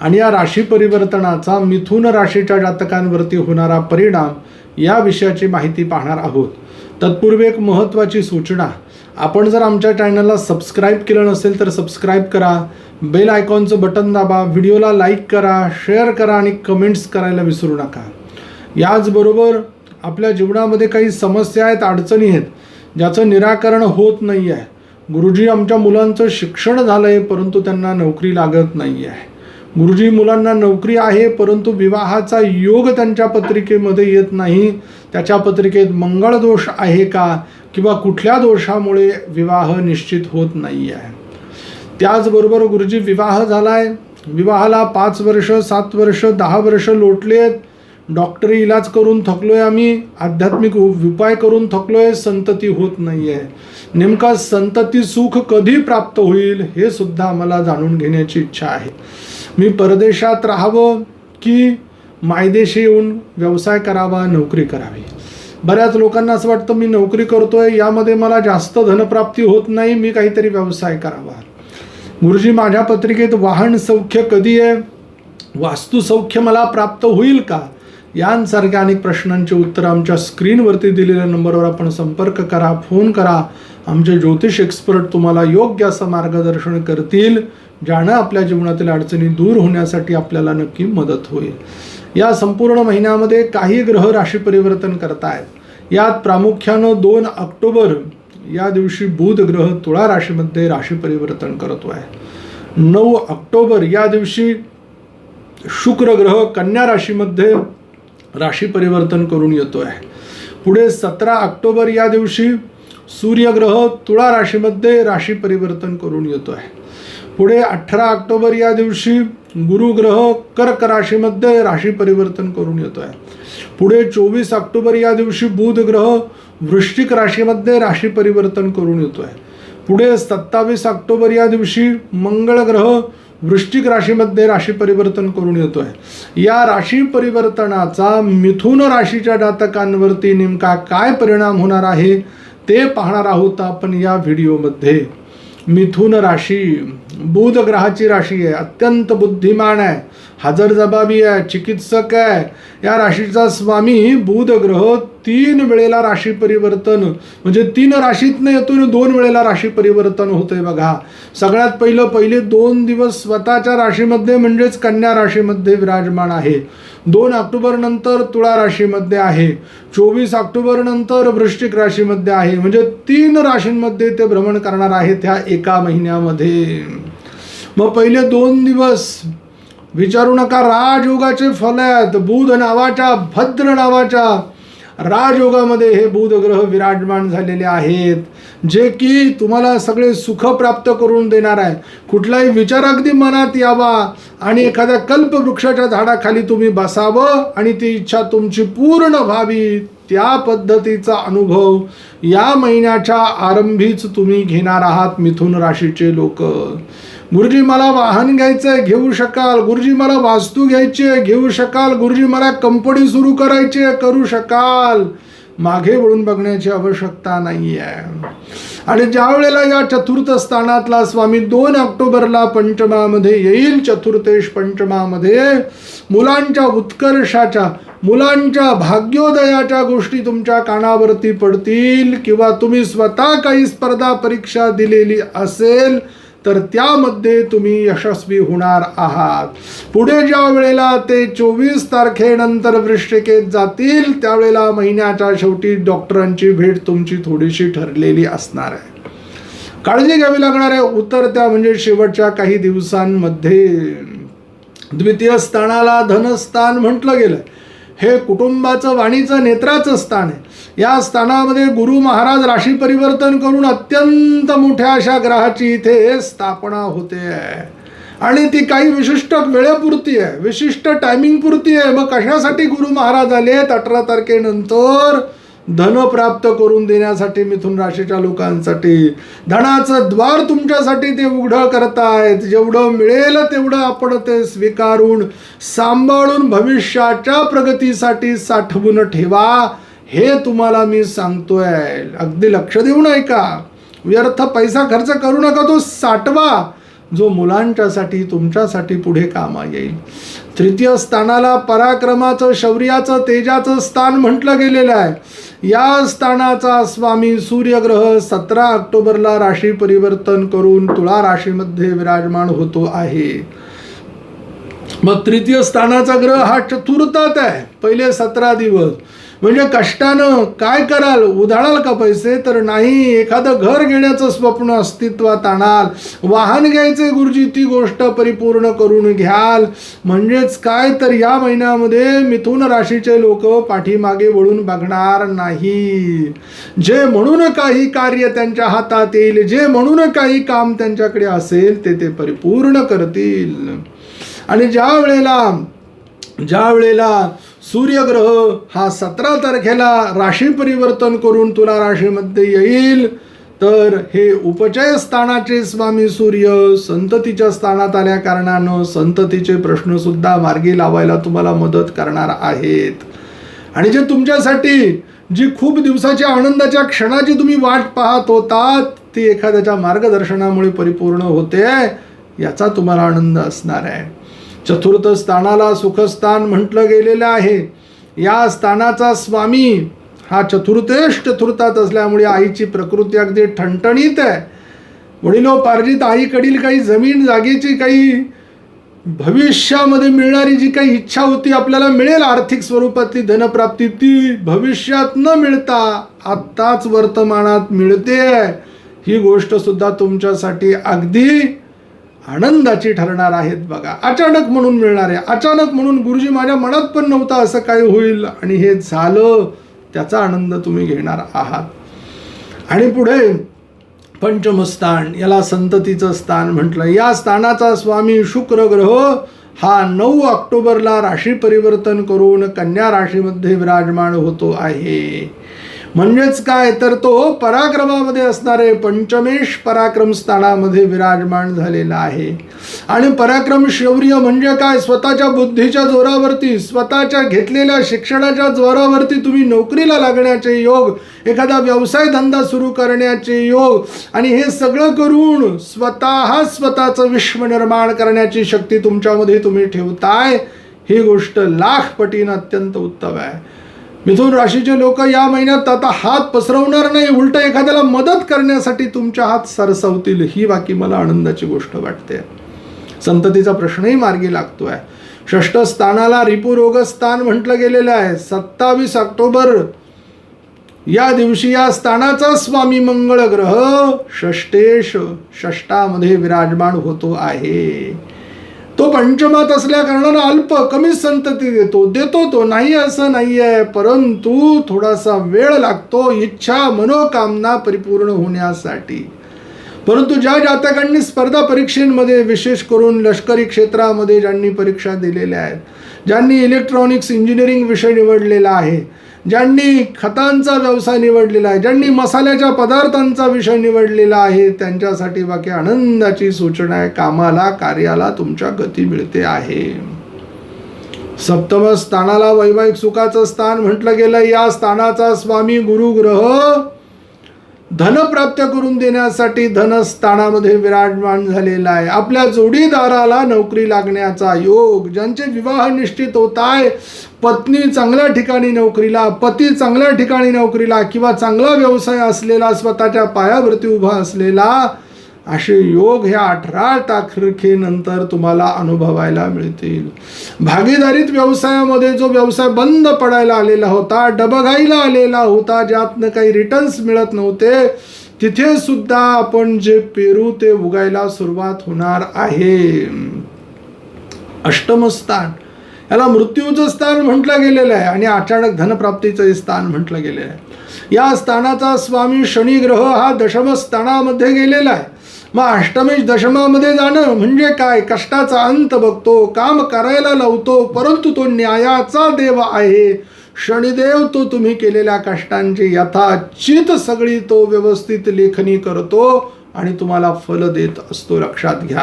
आणि या राशी परिवर्तनाचा मिथुन राशीच्या जातकांवरती होणारा परिणाम या विषयाची माहिती पाहणार आहोत. तत्पूर्वी एक महत्त्वाची सूचना. आपण जर आमच्या चॅनलला सबस्क्राईब केलं नसेल तर सबस्क्राईब करा. बेल आयकॉनचं बटन दाबा. व्हिडिओला लाईक करा शेअर करा आणि कमेंट्स करायला विसरू नका. याचबरोबर आपल्या जीवनामध्ये काही समस्या आहेत अडचणी आहेत ज्याचं निराकरण होत नाही आहे गुरुजी आमच्या मुलांचं शिक्षण झालं आहे परंतु त्यांना नोकरी लागत नाही आहे गुरुजी मुलांना नोकरी आहे परंतु विवाहाचा योग त्यांच्या पत्रिकेमध्ये येत नाही. त्याच्या पत्रिकेत मंगळ दोष आहे का? किंवा कुठल्या दोषामुळे विवाह निश्चित होत नाही आहे त्याचबरोबर गुरुजी विवाह झाला आहे विवाहाला पाच वर्ष सात वर्ष दहा वर्ष आहेत डॉक्टरी इलाज करून थकलो आहे आम्ही. आध्यात्मिक उपाय करून थकलो आहे संतती होत नाही आहे नेमका संतती सुख कधी प्राप्त होईल हे सुद्धा आम्हाला जाणून घेण्याची इच्छा आहे. मी परदेशात राहावं की मायदेशी येऊन व्यवसाय करावा नोकरी करावी? बऱ्याच लोकांना असं वाटतं मी नोकरी करतोय यामध्ये मला जास्त धनप्राप्ती होत नाही मी काहीतरी व्यवसाय करावा. गुरुजी माझ्या पत्रिकेत वाहन सौख्य कधी आहे? वास्तुसौख्य मला प्राप्त होईल का? यांसारख्या अनेक प्रश्नांची उत्तरं आमच्या स्क्रीनवरती दिलेल्या नंबरवर आपण संपर्क करा फोन करा. आमचे ज्योतिष एक्सपर्ट तुम्हाला योग्य असं मार्गदर्शन करतील. ज्यानं आपल्या जीवनातील अडचणी दूर होण्यासाठी आपल्याला नक्की मदत होईल. या संपूर्ण महिन्यामध्ये काही ग्रह राशी परिवर्तन करतायत. यात प्रामुख्यानं दोन ऑक्टोबर या दिवशी बुध ग्रह तुळा राशीमध्ये राशी परिवर्तन करतो आहे नऊ ऑक्टोबर या दिवशी शुक्र ग्रह कन्या राशीमध्ये राशी परिवर्तन करून येतो आहे पुढे सतरा ऑक्टोबर या दिवशी सूर्यग्रह तुळा राशीमध्ये राशी परिवर्तन करून येतो आहे पुढे अठरा ऑक्टोबर या दिवशी गुरुग्रह कर्क राशीमध्ये राशी परिवर्तन करून येतो आहे पुढे चोवीस ऑक्टोबर या दिवशी बुध ग्रह वृश्चिक राशीमध्ये राशी परिवर्तन करून येतो आहे पुढे सत्तावीस ऑक्टोबर या दिवशी मंगळ ग्रह वृश्चिक राशीमध्ये राशी परिवर्तन करून येतो आहे या राशी परिवर्तनाचा मिथुन राशीच्या जातकांवरती नेमका काय परिणाम होणार आहे ते पाहणार आहोत आपण या व्हिडिओमध्ये. मिथुन राशी बुध ग्रहाची राशी आहे अत्यंत बुद्धिमान आहे हजरजबाबी आहे चिकित्सक आहे. या राशीचा स्वामी बुध ग्रह तीन वेळेला राशी परिवर्तन म्हणजे तीन राशीतनं येतो दोन वेळेला राशी परिवर्तन होतंय बघा. सगळ्यात पहिलं पहिले दोन दिवस स्वतःच्या राशीमध्ये म्हणजेच कन्या राशीमध्ये विराजमान आहे. दोन ऑक्टोबर नंतर तुळा राशीमध्ये आहे. चोवीस ऑक्टोबर नंतर वृश्चिक राशीमध्ये आहे. म्हणजे तीन राशींमध्ये ते भ्रमण करणार आहे त्या एका महिन्यामध्ये. मग पहिले दोन दिवस विचारू नका राजयोगाचे फल आहेत. बुध नावाच्या भद्र नावाच्या राजयोगामध्ये हे बुध ग्रह विराजमान झालेले आहेत. जे की तुम्हाला सगळे सुख प्राप्त करून देणार आहे. कुठलाही विचार अगदी मनात यावा आणि एखाद्या कल्पवृक्षाच्या झाडाखाली तुम्ही बसावं आणि ती इच्छा तुमची पूर्ण व्हावी. त्या पद्धतीचा अनुभव या महिन्याच्या आरंभीच तुम्ही घेणार आहात मिथुन राशीचे लोक. गुरुजी मला वाहन घ्यायचंय घेऊ शकाल. गुरुजी मला वास्तू घ्यायची आहे घेऊ शकाल. गुरुजी मला कंपनी सुरू करायची आहे करू शकाल. मागे वळून बघण्याची आवश्यकता नाही आहे आणि ज्या वेळेला या चतुर्थ स्थानातला स्वामी दोन ऑक्टोबरला पंचमामध्ये येईल चतुर्थेश पंचमामध्ये मुलांच्या उत्कर्षाच्या मुलांच्या भाग्योदयाच्या गोष्टी तुमच्या कानावरती पडतील किंवा तुम्ही स्वतः काही स्पर्धा परीक्षा दिलेली असेल तर त्यामध्ये तुम्ही यशस्वी होणार आहात. पुढे ज्या वेळेला ते चोवीस तारखेनंतर वृश्चिकेत जातील त्यावेळेला महिन्याच्या शेवटी डॉक्टरांची भेट तुमची थोडीशी ठरलेली असणार आहे. काळजी घ्यावी लागणार आहे. उतरत्या म्हणजे शेवटच्या काही दिवसांमध्ये द्वितीय स्थानाला धनस्थान म्हटलं गेलं हे कुटुंबाचं वाणीचं नेत्राचं स्थान आहे. या स्थानामध्ये गुरु महाराज राशी परिवर्तन करून अत्यंत मोठ्या अशा ग्रहाची इथे स्थापना होते. आहे आणि ती काही विशिष्ट वेळेपुरती आहे विशिष्ट टायमिंगपुरती आहे. मग कशासाठी गुरु महाराज आलेत अठरा तारखेनंतर धन प्राप्त करून देण्यासाठी मिथुन राशीच्या लोकांसाठी. धनाचं द्वार तुमच्यासाठी ते उघडं करतायत. जेवढं मिळेल तेवढं आपण ते स्वीकारून सांभाळून भविष्याच्या प्रगतीसाठी साठवून ठेवा. हे तुम्हाला मी सांगतोय. अगदी लक्ष देऊन ऐका व्यर्थ पैसा खर्च करू नका तो साठवा. जो मुलांच्यासाठी तुमच्यासाठी पुढे कामा येईल. तृतीय स्थानाला पराक्रमाचं शौर्याचं तेजाचं स्थान म्हटलं गेलेलं आहे. या स्थानाचा स्वामी सूर्यग्रह सतरा ऑक्टोबरला राशी परिवर्तन करून तुळा राशीमध्ये विराजमान होतो आहे. मग तृतीय स्थानाचा ग्रह हा चतुर्थात आहे. पहिले सतरा दिवस. म्हणजे कष्टानं काय कराल? उधाळाल का पैसे? तर नाही एखादं घर घेण्याचं स्वप्न अस्तित्वात आणाल. वाहन घ्यायचे गुरुजी ती गोष्ट परिपूर्ण करून घ्याल. म्हणजेच काय तर या महिन्यामध्ये मिथुन राशीचे लोक पाठीमागे वळून बघणार नाही. जे म्हणून काही कार्य त्यांच्या हातात येईल जे म्हणून काही काम त्यांच्याकडे असेल ते ते परिपूर्ण करतील. आणि ज्या वेळेला ज्या वेळेला सूर्यग्रह हा सतरा तारखेला राशी परिवर्तन करून तुला राशीमध्ये येईल. तर हे उपचय स्थानाचे स्वामी सूर्य संततीच्या स्थानात आल्या कारणानं संततीचे प्रश्न सुद्धा मार्गी लावायला तुम्हाला मदत करणार आहेत. आणि जे तुमच्यासाठी जी खूप दिवसाच्या आनंदाच्या क्षणाची तुम्ही वाट पाहत होतात ती एखाद्याच्या मार्गदर्शनामुळे परिपूर्ण होते याचा तुम्हाला आनंद असणार आहे. चतुर्थ स्थानाला सुखस्थान म्हटलं गेलेलं आहे. या स्थानाचा स्वामी हा चतुर्थेश चतुर्थात असल्यामुळे आईची प्रकृती अगदी ठणठणीत आहे. वडिलोपार्जित आईकडील काही जमीन जागेची काही भविष्यामध्ये मिळणारी जी काही इच्छा होती आपल्याला मिळेल आर्थिक स्वरूपातली धनप्राप्ती ती भविष्यात न मिळता आत्ताच वर्तमानात मिळते. ही गोष्ट सुद्धा तुमच्यासाठी अगदी आनंदाची ठरणार आहेत बघा. अचानक म्हणून मिळणार आहे अचानक म्हणून गुरुजी माझ्या मनात पण नव्हता असं काय होईल. आणि हे झालं त्याचा आनंद तुम्ही घेणार आहात. आणि पुढे पंचमस्थान याला संततीचं स्थान म्हटलं. या स्थानाचा स्वामी शुक्र ग्रह हा नऊ ऑक्टोबरला राशी परिवर्तन करून कन्या राशीमध्ये विराजमान होतो आहे. म्हणजेच काय? तर तो पराक्रमामध्ये असणारे पंचमेश पराक्रम स्थानामध्ये विराजमान झालेला आहे. आणि पराक्रम शौर्य म्हणजे काय? स्वतःच्या बुद्धीच्या जोरावरती स्वतःच्या घेतलेल्या शिक्षणाच्या जोरावरती तुम्ही नोकरीला लागण्याचे योग एखादा व्यवसाय धंदा सुरू करण्याचे योग आणि हे सगळं करून स्वतः स्वतःचं विश्व निर्माण करण्याची शक्ती तुमच्यामध्ये तुम्ही ठेवताय. ही गोष्ट लाख पटीनं अत्यंत उत्तम आहे. मिथुन राशीचे लोक या महिन्यात आता हात पसरवणार नाही उलट एखाद्याला मदत करण्यासाठी तुमच्या हात सरसवतील ही बाकी मला आनंदाची गोष्ट वाटते. संततीचा प्रश्नही मार्गी लागतोय. षष्ठ स्थानाला रिपुरोग स्थान म्हटलं गेलेलं आहे. सत्तावीस ऑक्टोबर या दिवशी या स्थानाचा स्वामी मंगळ ग्रह षष्टेश षष्टामध्ये विराजमान होतो आहे. तो पंचमात असल्या कारणानं अल्प कमी संतती देतो. देतो तो. नाही असं नाही आहे परंतु थोडासा वेळ लागतो इच्छा मनोकामना परिपूर्ण होण्यासाठी. परंतु ज्या जातकांनी स्पर्धा परीक्षेमध्ये विशेष करून लष्करी क्षेत्रामध्ये ज्यांनी परीक्षा दिलेल्या आहेत ज्यांनी इलेक्ट्रॉनिक्स इंजिनिअरिंग विषय निवडलेला आहे ज्यांनी खतांचा व्यवसाय निवडलेला आहे ज्यांनी मसाल्याच्या पदार्थांचा विषय निवडलेला आहे त्यांच्यासाठी बाकी आनंदाची सूचना आहे कामाला कार्याला तुमच्या गती मिळते आहे. सप्तम स्थानाला वैवाहिक सुखाचं स्थान म्हटलं गेलं या स्थानाचा स्वामी गुरु ग्रह धन प्राप्त करून देण्यासाठी धनस्थानामध्ये विराजमान झालेला आहे. आपल्या जोडीदाराला नोकरी लागण्याचा योग ज्यांचे विवाह निश्चित होत आहे पत्नी चांगल्या ठिकाणी नोकरीला पती चांगल्या ठिकाणी नोकरीला किंवा चांगला व्यवसाय असलेला स्वतःच्या पायावरती उभा असलेला असे योग ह्या अठरा तारखेनंतर तुम्हाला अनुभवायला मिळतील. भागीदारीत व्यवसायामध्ये जो व्यवसाय बंद पडायला आलेला होता डबघाईला आलेला होता ज्यातनं काही रिटर्न्स मिळत नव्हते तिथे सुद्धा आपण जे पेरू ते उगायला सुरुवात होणार आहे. अष्टमस्थान याला मृत्यूचं स्थान म्हटलं गेलेलं आहे आणि अचानक धनप्राप्तीचं स्थान म्हटलं गेलेलं आहे. या स्थानाचा स्वामी शनी ग्रह हा दशम स्थानामध्ये गेलेला आहे. मग अष्टमेश दशमामध्ये जाणं म्हणजे काय? कष्टाचा अंत बघतो काम करायला लावतो परंतु तो न्यायाचा देव आहे. शनिदेव तो तुम्ही केलेल्या कष्टांची यथाचित सगळी तो व्यवस्थित लेखणी करतो आणि तुम्हाला फल देत असतो. लक्षात घ्या.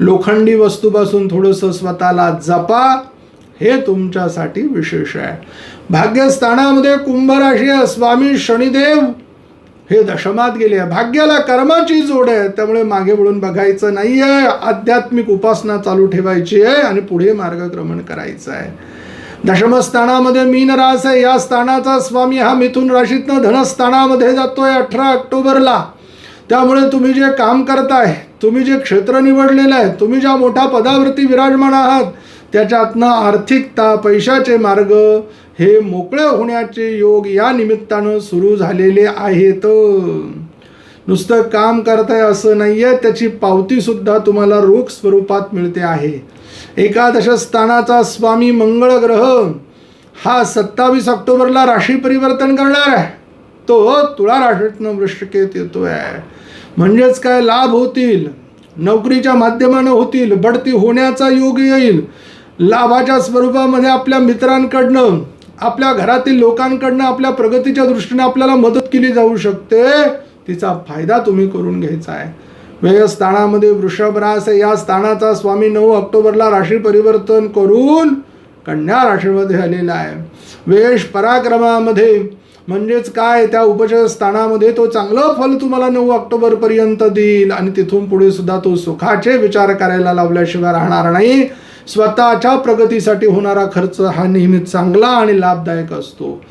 लोखंडी वस्तूपासून थोडंसं स्वतःला जपा हे तुमच्यासाठी विशेष आहे. भाग्यस्थानामध्ये कुंभ राशी स्वामी शनिदेव हे दशमात गेले आहे. भाग्याला कर्माची जोड आहे. त्यामुळे मागे वळून बघायचं नाही आहे आध्यात्मिक उपासना चालू ठेवायची आहे आणि पुढे मार्गक्रमण करायचं आहे. दशमस्थानामध्ये मीन रास आहे. या स्थानाचा स्वामी हा मिथुन राशीतनं धनस्थानामध्ये जातोय अठरा ऑक्टोबरला. त्यामुळे तुम्ही जे काम करताय तुम्ही जे क्षेत्र निवडलेलं आहे तुम्ही ज्या मोठ्या पदावरती विराजमान आहात त्याच्यातनं आर्थिकता पैशाचे मार्ग हे मोकळं होण्याचे योग या निमित्तानं सुरू झालेले आहेत. नुसतं काम करताय असं नाही आहे त्याची पावतीसुद्धा तुम्हाला रोख स्वरूपात मिळते आहे. एकादश स्थानाचा स्वामी मंगळ ग्रह हा सत्तावीस ऑक्टोबरला राशी परिवर्तन करणार आहे. तो तुळा राशीतनं येतो आहे म्हणजेच काय? लाभ होतील. नोकरीच्या माध्यमानं होतील. बढती होण्याचा योग येईल. लाभाच्या स्वरूपामध्ये आपल्या मित्रांकडनं आपल्या घरातील लोकांकडनं आपल्या प्रगतीच्या दृष्टीने आपल्याला मदत केली जाऊ शकते तिचा फायदा तुम्ही करून घ्यायचा आहे. व्यय स्थानामध्ये वृषभ रास आहे. या स्थानाचा स्वामी नऊ ऑक्टोबरला राशी परिवर्तन करून कन्या राशीमध्ये आलेला आहे. वेश पराक्रमामध्ये म्हणजेच काय? त्या उपचार स्थानामध्ये तो चांगलं फल तुम्हाला नऊ ऑक्टोबरपर्यंत देईल. आणि तिथून पुढे सुद्धा तो सुखाचे विचार करायला लावल्याशिवाय राहणार नाही. स्वतःच्या प्रगतीसाठी होणारा खर्च हा नेहमी चांगला आणि लाभदायक असतो.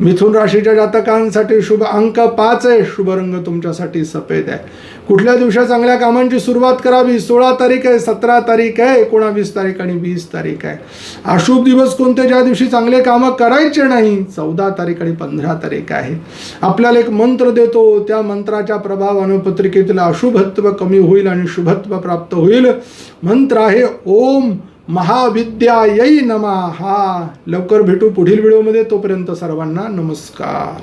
मिथुन राशीच्या जातकांसाठी शुभ अंक पाच आहे शुभ रंग तुमच्यासाठी सफेद आहे. कुठल्या दिवशी चांगल्या कामांची सुरुवात करावी? सोळा तारीख आहे सतरा तारीख आहे एकोणावीस तारीख आणि वीस तारीख आहे. अशुभ दिवस कोणते? ज्या दिवशी चांगले कामं करायचे नाही चौदा तारीख आणि पंधरा तारीख आहे. आपल्याला एक मंत्र देतो त्या मंत्राच्या प्रभावानं पत्रिकेतील अशुभत्व कमी होईल आणि शुभत्व प्राप्त होईल. मंत्र आहे ओम. महाविद्यायै नमा. हा लवकर भेटू पुढील व्हिडिओमध्ये. तोपर्यंत सर्वांना नमस्कार.